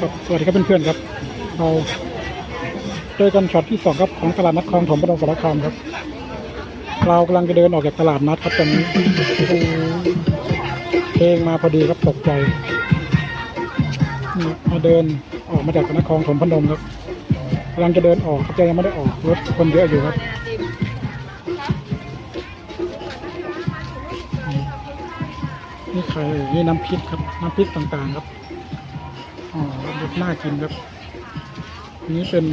ครับสวัสดีครับเพื่อนๆครับ เราเจอกันช็อตที่สองครับของตลาดนัดคลองถมประดงสารคามครับ เรากำลังจะเดินออกจากตลาดนัดครับตอนนี้เพลงมาพอดีครับตกใจนี่มาเดินออกมาจากตลาดนัดคลองถมพนมครับกำลังจะเดินออกครับแต่ยังไม่ได้ออกรถคนเยอะอยู่ครับนี่ไข่นี่น้ำพริกครับ น้ำพริกต่างๆครับ อ๋อ แบบน่ากินครับ นี่เป็น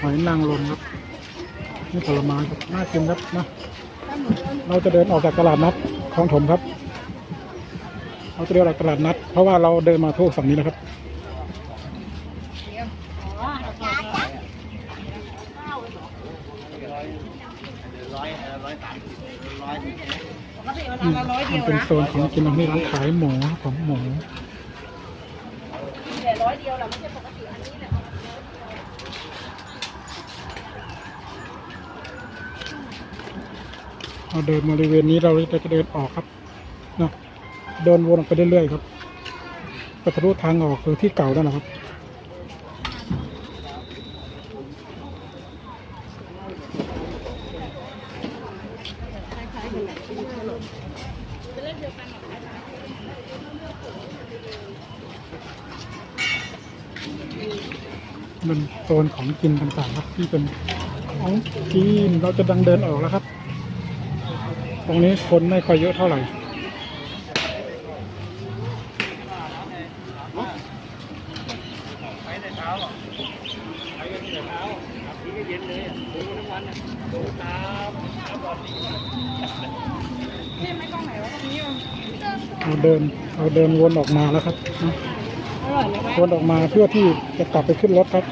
หอยนางรมครับ นี่ผลไม้ครับน่ากินครับนะ เราจะเดินออกจากตลาดนัดคลองถมครับ เราจะเดินออกตลาดนัด เพราะว่าเราเดินมาทั่วฝั่งนี้นะครับอืมมันเป็นโซนของกินตรงนี้ร้านขายหมูค รับผมหมูเราเดินบริเวณนี้เราจะเดินออกครับนะเดินวนออกไปเรื่อยๆครับไปทะลุทางออกคือที่เก่านั่นแหละครับ มันโซนของกินต่างๆครับที่เป็นของกินเราจะดังเดินออกแล้วครับ ตรงนี้คนไม่ค่อยเยอะเท่าไหร่เราเดินเราเดินวนออกมาแล้วครับ ร่อยไหมคะวนออกมาเพื่อที่จะกลับไปขึ้นรถครับ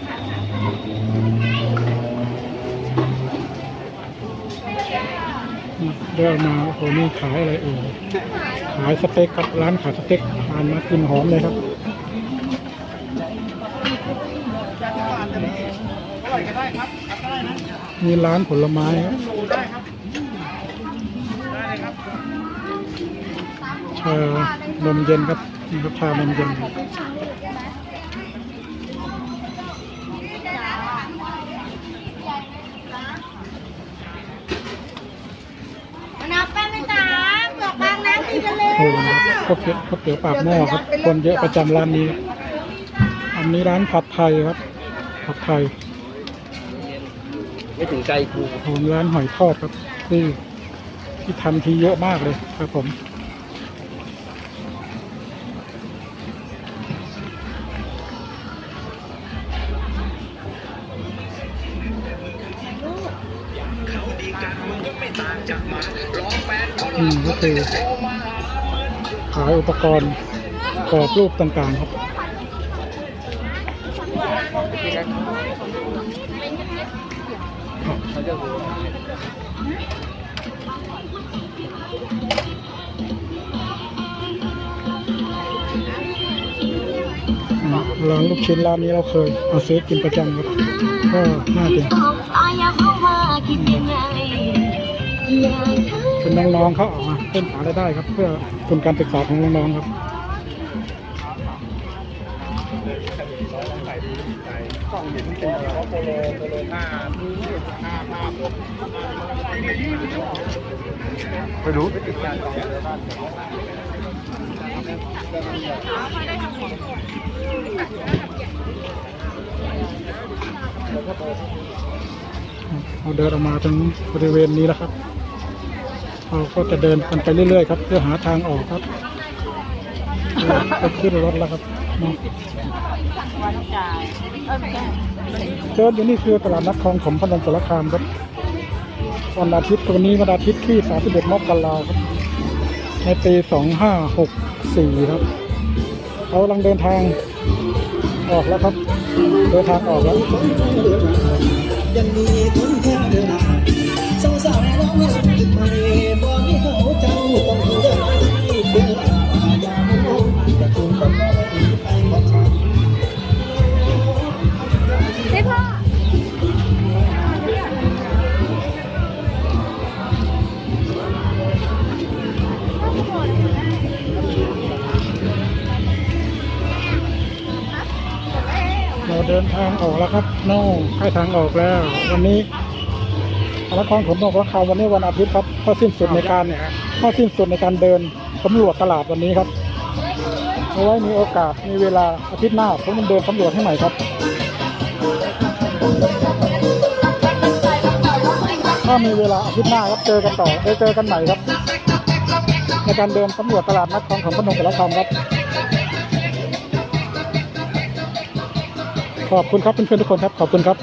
เดินมาโอ้โหนี่ขายอะไรเอ่ยขายสเต็กครับร้านขายสเต็กทานมากินหอมเลยครับมีร้านผลไม้ครับชานมเย็นครับนี่ครับชานมเย็น มะนาวแป้งไหมจ๊ะเปลือกบางน้ำกินกันเลย โอ้โหข้าวเกี๊ยวข้าวเตี๋ยวปากหม้อครับ คนเยอะประจำร้านนี้ อันนี้ร้านผัดไทยครับ ผัดไทยไม่ถึงใจกูผมร้านหอยทอดครับที่ที่ทำทีเยอะมากเลยครับผมอืมก็คือ ขายอุปกรณ์กรอบรูปต่างๆครับเขาจะรู้อืมร้านลูกชิ้นร้านนี้เราเคยมาซื้อกินประจำครับก็น่ากิน เป็นน้องๆเขาออกมาเพิ่มหารายได้ครับ เพื่อทุนการศึกษาของน้องๆครับไม่รู้เราเดินออกมาถึงบริเวณนี้แล้วครับ เราก็จะเดินกันไปเรื่อยๆครับ เพื่อหาทางออกครับจะขึ้นรถแล้วครับเนาะวันจ่ายเออไม่ใช่เดินอยู่นี่คือตลาดนัดคลองถมพนมสารคามครับวันอาทิตย์วันนี้วันอาทิตย์ที่31มกราคมครับในปี 2564 ครับเรากำลังเดินทางออกแล้วครับ เดินทางออกแล้ว ไปขอฉันพี่พ่ออเดินทางออกแล้วครับโน่ใกล้ทางออกแล้ว วันนี้นครผมบอกว่าเขาวันนี้วันอาทิตย์ครับ ก็สิ้นสุดในการเนี่ยก็สิ้นสุดในการเดินสำรวจตลาดวันนี้ครับ เอาไว้มีโอกาสมีเวลาอาทิตย์หน้าผมจะเดินสำรวจให้ใหม่ครับ ถ้ามีเวลาอาทิตย์หน้าครับเจอกันต่อได้เจอกันใหม่ครับ ในการเดินสำรวจตลาดนัดคลองของพนมกับละครครับ ขอบคุณครับเพื่อนๆทุกคนครับขอบคุณครับ